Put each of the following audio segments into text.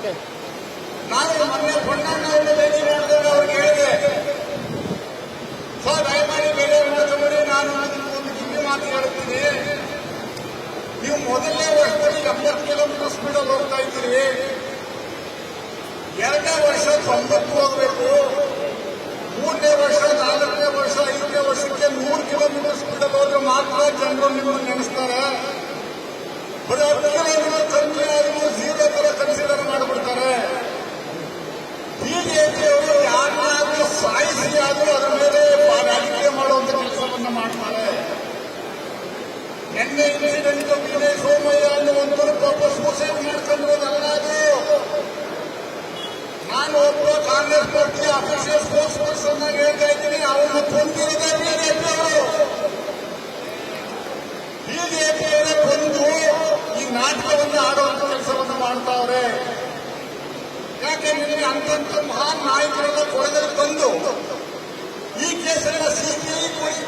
Okay ನಾನು ಮೊನ್ನೆ ಪೊನ್ನಣ್ಣ ಅವರು ಭೇಟಿ ಮಾಡಿದಾಗ ಅವ್ರಿಗೆ ಹೇಳಿದೆ. ಸರ್ ದಯಮಾಡಿ ಬೇರೆ ಮಾಡ್ಕೊಂಡ್ಬಿಡಿ ನಾನು ಒಂದು ಕಿವಿ ಮಾತು ಹೇಳ್ತೀನಿ ನೀವು ಮೊದಲನೇ ವರ್ಷದಲ್ಲಿ ಎಂಬತ್ತು ಕಿಲೋಮೀಟರ್ ಸ್ಪೀಡಲ್ಲಿ ಹೋಗ್ತಾ ಇದ್ದೀರಿ. ಎರಡನೇ ವರ್ಷ ತೊಂಬತ್ತು ನಿನ್ನೆ ಇನ್ಸಿಡೆಂಟ್ ವಿನಯ್ ಸೋಮಯ್ಯ ಅನ್ನುವಂಥವ್ರು ಪಾಪ ಸೂಸೈಡ್ ಮಾಡ್ಕೊಂಡಿರೋದಲ್ಲ ಅದು ನಾನು ಒಬ್ಬ ಕಾಂಗ್ರೆಸ್ ಪಾರ್ಟಿಯ ಅಫಿಷಿಯಲ್ ಸ್ಪೋರ್ಟ್ಸ್ ಪರ್ಸನ್ ಆಗಿ ಹೇಳ್ತಾ ಇದ್ದೀನಿ ಅವರನ್ನ ಕೊಂದಿರೋದೇ ಬಿಜೆಪಿ ಅವರು ಬಿಜೆಪಿಯವರೇ ಕೊಂದು ಈ ನಾಟಕವನ್ನು ಆಡುವಂತ ಕೆಲಸವನ್ನು ಮಾಡ್ತಾವ್ರೆ ಯಾಕೆ ನಿಮಗೆ ಅಂತಂತ ಮಹಾನ್ ನಾಯಕರನ್ನ ಕೊಡದಲ್ಲಿ ತಂದು ಈ ಕೇಸನ್ನ ಸಿಬಿಐ ಕೊಡಿ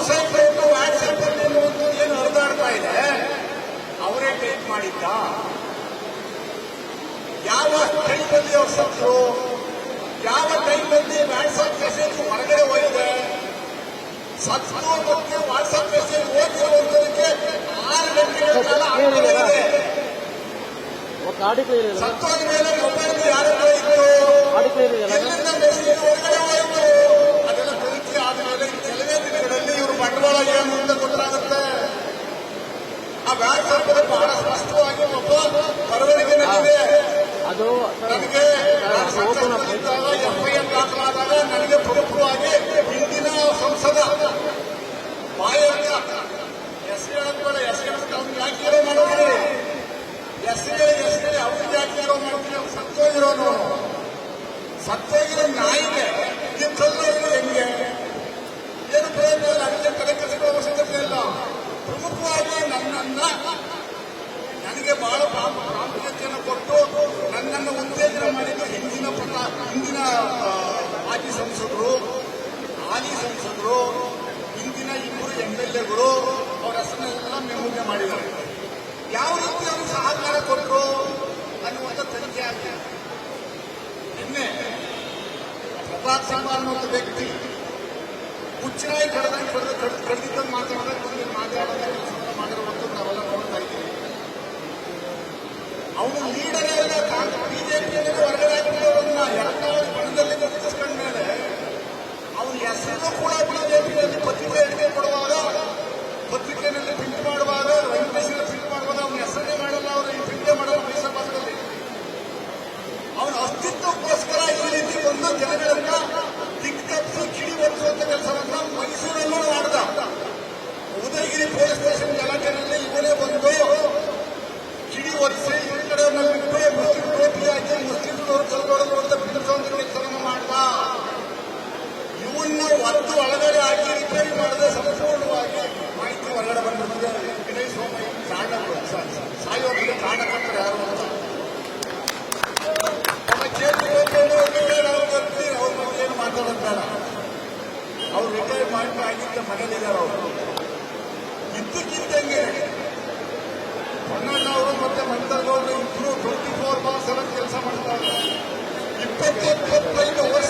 ಅವರ ಸೂಸೈಡ್ ವಾಟ್ಸಪ್ ಅಲ್ಲಿ ಒಂದು ಏನು ಇದೆ? ಅವರೇ ಟೈಪ್ ಮಾಡಿದ್ದ. ಯಾವ ಟೈಮಲ್ಲಿ ಅವ್ರು ಸತ್ರು ಯಾವ ಟೈಮಲ್ಲಿ ವಾಟ್ಸಪ್ ಮೆಸೇಜ್ ಹೊರಗಡೆ ಹೋಗಿದೆ? ಸತ್ತು ಮತ್ತೆ ವಾಟ್ಸ್ಆಪ್ ಮೆಸೇಜ್ ಓದಿರುವಂತದಕ್ಕೆ ಆರು ಗಂಟೆಗಳ ಕಾಲ ಸತ್ತೋದ ಮೇಲೆ ಮೊಬೈಲ್ ಯಾರು ಇತ್ತು? ಮೆಸೇಜ್ ಹೊರಗಡೆ ಹೋಯಿತು? ಅದೆಲ್ಲ ತನಿಖೆ ಆದ ಮೇಲೆ ಕೆಲವೇ ದಿನಗಳಲ್ಲಿ ಬಂಡವಾಳ ಏನು ಅಂತ ಗೊತ್ತಾಗುತ್ತೆ. ಆ ವಾಟ್ಸ್ಆಪ್ ಬಹಳ ಸ್ಪಷ್ಟವಾಗಿ ಒಬ್ಬ ಬರವಣಿಗೆ ನನಗೆ ಅದು ನನಗೆ ಎಫ್ಐಆರ್ ದಾಖಲಾದಾಗ ನನಗೆ ಪ್ರಮುಖವಾಗಿ ಹಿಂದಿನ ಸಂಸದ ಬಾಯರ್ಗ ಎಸ್ ಹೇಳೋದ್ ಬೇಡ ಎಸ್ ಅವ್ನಿಗೆ ಯಾಕೆ ಹೀರೋ ಮಾಡೋದು ಎಸ್ ಹೇಳಿ ಎಸ್ ಹೇಳಿ ಅವ್ರಿಗೆ ಯಾಕೆ ಅವ್ನು ಸತ್ತೋಗಿರೋನು ಸತ್ತೋಗಿರೋ ನಾಯಿಗೆ ನೀವು ಹೆಂಗೆ? de la ಕಡ್ದು ಕಡ್ದು ಕಡ್ದಿದ್ದನ್ನು ಮಾತಾಡೋದಕ್ಕೆ ಬಂದು ಮಾತಾಡೋದಕ್ಕೆ ಕೆಲಸವನ್ನು ಮಾಡಿರುವಂಥದ್ದು ನಾವೆಲ್ಲ ನೋಡ್ತಾ ಇದ್ದೀವಿ ಅವನು ಲೀಡರೇ ಅಲ್ಲ ಬಿಜೆಪಿಯಲ್ಲಿ ಹೊರಗಡೆ ಹಾಕಿರೋರನ್ನ ಎರಡನೇ ಬಣದಲ್ಲಿ ಟ್ವೆಂಟಿ ಫೋರ್ ಬಾರ್ ಸೆವೆನ್ ಕೆಲಸ ಮಾಡ್ತಾರೆ ಇಪ್ಪತ್ತೈದು ವರ್ಷಗಳಲ್ಲಿ